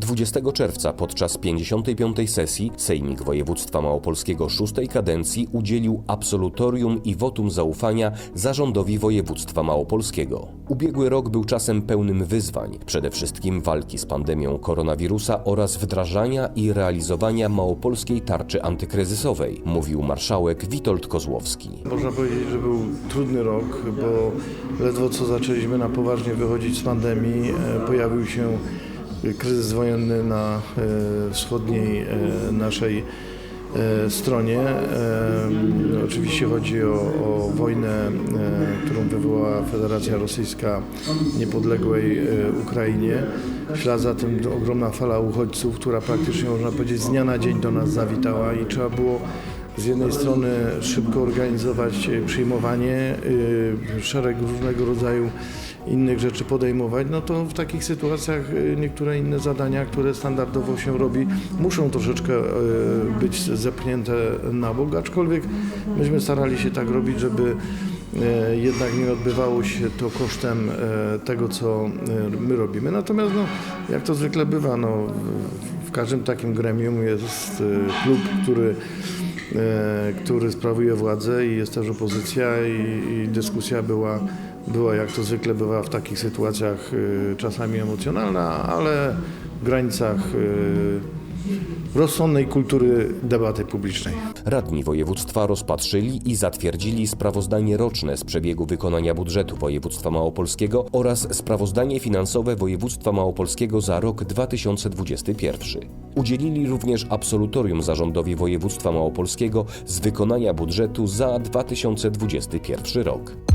20 czerwca podczas 55. sesji Sejmik Województwa Małopolskiego szóstej kadencji udzielił absolutorium i wotum zaufania zarządowi województwa małopolskiego. Ubiegły rok był czasem pełnym wyzwań, przede wszystkim walki z pandemią koronawirusa oraz wdrażania i realizowania małopolskiej tarczy antykryzysowej, mówił marszałek Witold Kozłowski. Można powiedzieć, że był trudny rok, bo ledwo co zaczęliśmy na poważnie wychodzić z pandemii, e, pojawił się kryzys wojenny na e, wschodniej e, naszej e, stronie. Oczywiście chodzi o, o wojnę, którą wywołała Federacja Rosyjska niepodległej Ukrainie. W ślad za tym ogromna fala uchodźców, która praktycznie można powiedzieć z dnia na dzień do nas zawitała i trzeba było z jednej strony szybko organizować przyjmowanie, y, szereg różnego rodzaju innych rzeczy podejmować, no to w takich sytuacjach y, niektóre inne zadania, które standardowo się robi, muszą troszeczkę y, być zepchnięte na bok, aczkolwiek myśmy starali się tak robić, żeby e, jednak nie odbywało się to kosztem e, tego, co e, my robimy. Natomiast, no, jak to zwykle bywa, no, w- każdym takim gremium jest e, klub, który e, który sprawuje władzę i jest też opozycja i, i dyskusja była, była jak to zwykle bywa w takich sytuacjach e, czasami emocjonalna, ale w granicach e, rozsądnej kultury debaty publicznej. Radni województwa rozpatrzyli i zatwierdzili sprawozdanie roczne z przebiegu wykonania budżetu województwa małopolskiego oraz sprawozdanie finansowe województwa małopolskiego za rok 2021. Udzielili również absolutorium zarządowi województwa małopolskiego z wykonania budżetu za 2021 rok.